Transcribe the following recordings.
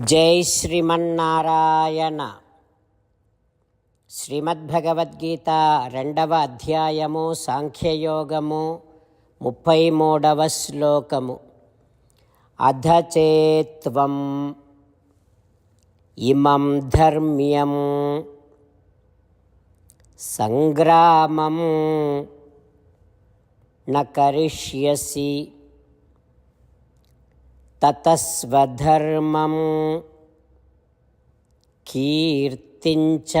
జై శ్రీమన్నారాయణ. శ్రీమద్భగవద్గీత రెండవ అధ్యాయము సాంఖ్యయోగము ముప్పై మూడవ శ్లోకము. అధచేత్వం ఇమం ధర్మ్యం సంగ్రామం న తతస్వధర్మం కీర్తించ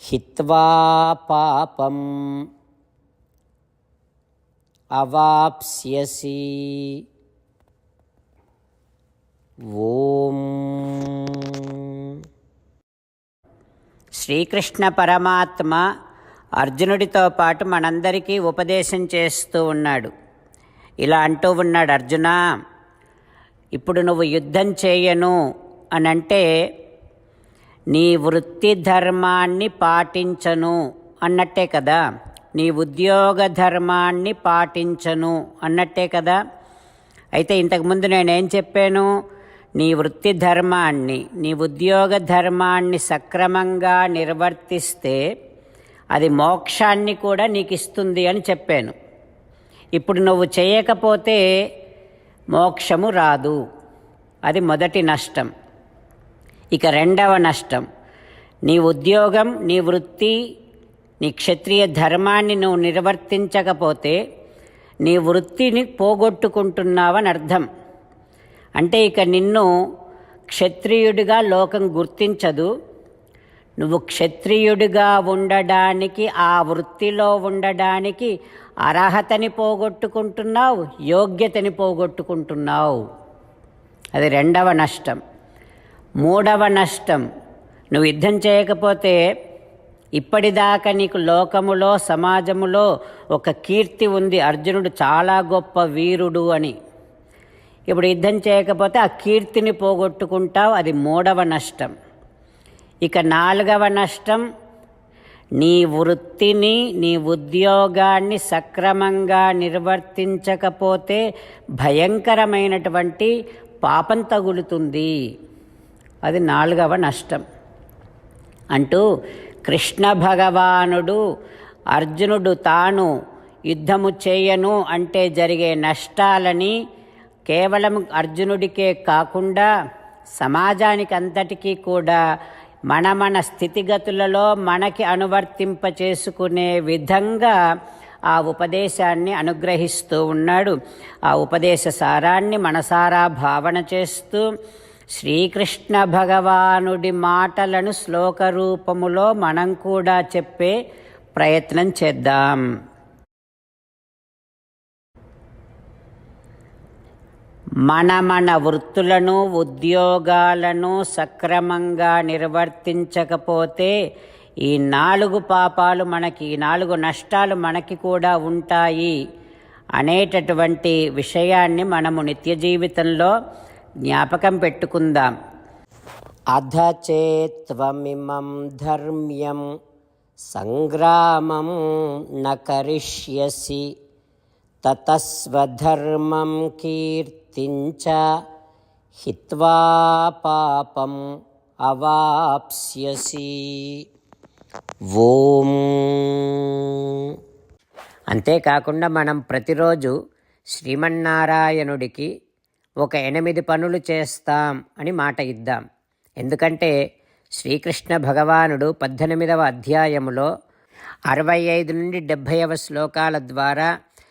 హిత్వా పాపం అవాప్స్యసి. ఓం. శ్రీకృష్ణ పరమాత్మ అర్జునుడితో పాటు మనందరికీ ఉపదేశం చేస్తూ ఉన్నాడు. ఇలా అంటూ ఉన్నాడు అర్జున ఇప్పుడు నువ్వు యుద్ధం చేయను అని అంటే నీ వృత్తి ధర్మాన్ని పాటించను అన్నట్టే కదా. నీ ఉద్యోగ ధర్మాన్ని పాటించను అన్నట్టే కదా. అయితే ఇంతకుముందు నేనేం చెప్పాను? నీ వృత్తి ధర్మాన్ని నీ ఉద్యోగ ధర్మాన్ని సక్రమంగా నిర్వర్తిస్తే అది మోక్షాన్ని కూడా నీకు ఇస్తుంది అని చెప్పాను. ఇప్పుడు నువ్వు చేయకపోతే మోక్షము రాదు. అది మొదటి నష్టం. ఇక రెండవ నష్టం. నీ ఉద్యోగం నీ వృత్తి నీ క్షత్రియ ధర్మాన్ని నువ్వు నిర్వర్తించకపోతే నీ వృత్తిని పోగొట్టుకుంటున్నావని అర్థం. అంటే ఇక నిన్ను క్షత్రియుడిగా లోకం గుర్తించదు. నువ్వు క్షత్రియుడిగా ఉండడానికి ఆ వృత్తిలో ఉండడానికి అర్హతని పోగొట్టుకుంటున్నావు యోగ్యతని పోగొట్టుకుంటున్నావు. అది రెండవ నష్టం. మూడవ నష్టం నువ్వు యుద్ధం చేయకపోతే ఇప్పటిదాకా నీకు లోకములో సమాజములో ఒక కీర్తి ఉంది. అర్జునుడు చాలా గొప్ప వీరుడు అని. ఇప్పుడు యుద్ధం చేయకపోతే ఆ కీర్తిని పోగొట్టుకుంటావు. అది మూడవ నష్టం. ఇక నాలుగవ నష్టం నీ వృత్తిని నీ ఉద్యోగాన్ని సక్రమంగా నిర్వర్తించకపోతే భయంకరమైనటువంటి పాపం తగులుతుంది. అది నాలుగవ నష్టం. అంటూ కృష్ణ భగవానుడు అర్జునుడు తాను యుద్ధము చేయను అంటే జరిగే నష్టాలని కేవలం అర్జునుడికే కాకుండా సమాజానికి అంతటికీ కూడా మన మన స్థితిగతులలో మనకి అనువర్తింప చేసుకునే విధంగా ఆ ఉపదేశాన్ని అనుగ్రహిస్తూ ఉన్నాడు. ఆ ఉపదేశ సారాన్ని మనసారా భావన చేస్తూ శ్రీకృష్ణ భగవానుడి మాటలను శ్లోక రూపములో మనం కూడా చెప్పే ప్రయత్నం చేద్దాం. మన మన వృత్తులను ఉద్యోగాలను సక్రమంగా నిర్వర్తించకపోతే ఈ నాలుగు పాపాలు మనకి ఈ నాలుగు నష్టాలు మనకి కూడా ఉంటాయి అనేటటువంటి విషయాన్ని మనము నిత్య జీవితంలో జ్ఞాపకం పెట్టుకుందాం. అధచేత్వమిమం ధర్మ్యం సంగ్రామం నకరిష్యసి తతస్వధర్మం కీర్తి కీర్తించ హిత్వా పాపం అవాప్స్యసి. ఓం. అంతేకాకుండా మనం ప్రతిరోజు శ్రీమన్నారాయణుడికి ఒక ఎనిమిది పనులు చేస్తాం అని మాట ఇద్దాం. ఎందుకంటే శ్రీకృష్ణ భగవానుడు పద్దెనిమిదవ అధ్యాయములో అరవై ఐదు నుండి డెబ్భైవ శ్లోకాల ద్వారా